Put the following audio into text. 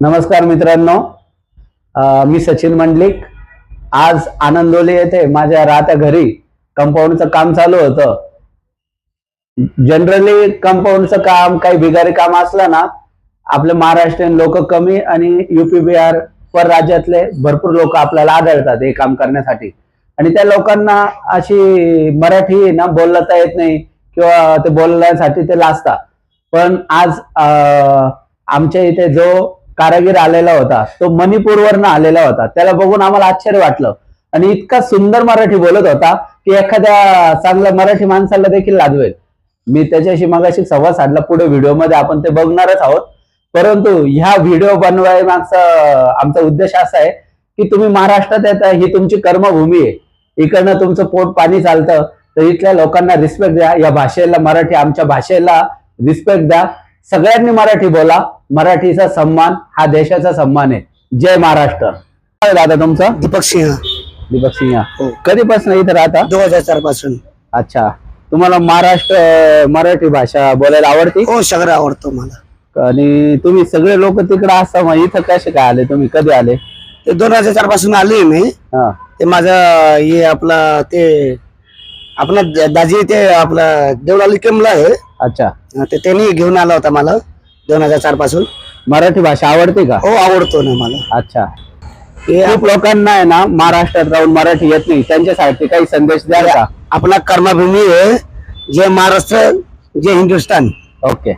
नमस्कार मित्रांनो. मी सचिन मंडलिक. आज आनंदोली येथे माझ्या राहत्या घरी कंपाऊंडचं काम चालू होतं. जनरली कंपाऊंडचं काम काही बिगारी काम असलं ना आपले महाराष्ट्रीयन लोक कमी आणि युपी बिहार पर राज्यातले भरपूर लोक आपल्याला आढळतात हे काम करण्यासाठी. आणि त्या लोकांना अशी मराठी ना बोलता येत नाही किंवा ते बोलण्यासाठी ते लाजतात. पण आज आमच्या इथे जो कारागीर आलेला होता. तो मणिपूरवरनं आलेला होता. त्याला बघून आम्हाला आश्चर्य वाटलं. आणि इतका सुंदर मराठी बोलत होता की एखाद्या चांगल्या मराठी माणसाला देखील लाजवेल. मी त्याच्याशी मगाशी संवाद साधला. पुढे व्हिडिओमध्ये आपण ते बघणारच आहोत. परंतु ह्या व्हिडिओ बनवाय मागचा आमचा उद्देश असा आहे की तुम्ही महाराष्ट्रात येता ही तुमची कर्मभूमी आहे. इकडनं तुमचं पोट पाणी चालतं. तर इथल्या लोकांना रिस्पेक्ट द्या. या भाषेला मराठी आमच्या भाषेला रिस्पेक्ट द्या. सगळ्यांनी मराठी बोला. मराठीचा सन्मान हा देशाचा सन्मान आहे. जय महाराष्ट्र. काय दादा तुमचं? दीपक सिंह. दीपक सिंह. हो. कधीपासून इथं राहता? दोन हजार चारपासून अच्छा. तुम्हाला महाराष्ट्र अं, मराठी भाषा बोलायला आवडते? हो सगळं आवडतो मला. आणि तुम्ही सगळे लोक तिकडे असता मग इथं कसे काय आले तुम्ही? कधी आले? ते दोन हजार चारपासून आले मी. हा. ते माझं हे आपला ते आपला दाजी ते आपला देवळाली केमला आहे. अच्छा. ते त्यांनी घेऊन आला होता मला दोन हजार चारपासून. मराठी भाषा आवडते का? हो आवडतो ना मला. अच्छा. ते खूप लोकांना आहे ना महाराष्ट्रात राहून मराठी येत नाही. त्यांच्यासाठी काही संदेश द्याल का? आपला कर्मभूमी आहे जय महाराष्ट्र जय हिंदुस्तान ओके.